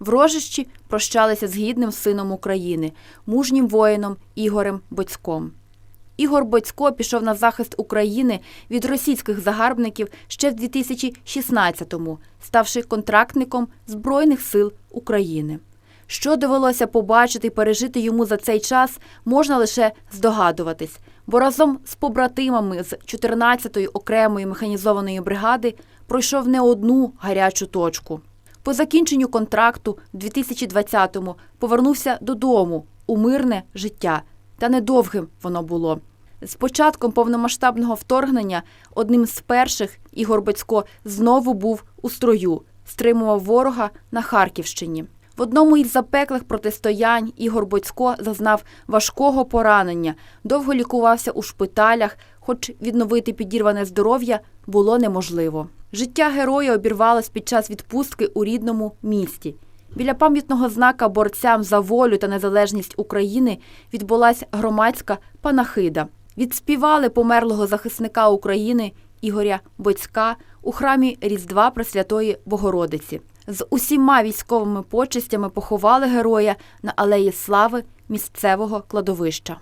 В Рожищі прощалися з гідним сином України, мужнім воїном Ігорем Боцьком. Ігор Боцько пішов на захист України від російських загарбників ще в 2016-му, ставши контрактником Збройних сил України. Що довелося побачити і пережити йому за цей час, можна лише здогадуватись, бо разом з побратимами з 14-ї окремої механізованої бригади пройшов не одну гарячу точку. По закінченню контракту в 2020-му повернувся додому у мирне життя, та недовгим воно було. З початком повномасштабного вторгнення одним з перших Ігор Бацько знову був у строю, стримував ворога на Харківщині. В одному із запеклих протистоянь Ігор Боцько зазнав важкого поранення, довго лікувався у шпиталях, хоч відновити підірване здоров'я було неможливо. Життя героя обірвалось під час відпустки у рідному місті. Біля пам'ятного знака борцям за волю та незалежність України відбулася громадська панахида. Відспівали померлого захисника України Ігоря Боцька у храмі Різдва Пресвятої Богородиці. З усіма військовими почестями поховали героя на алеї слави місцевого кладовища.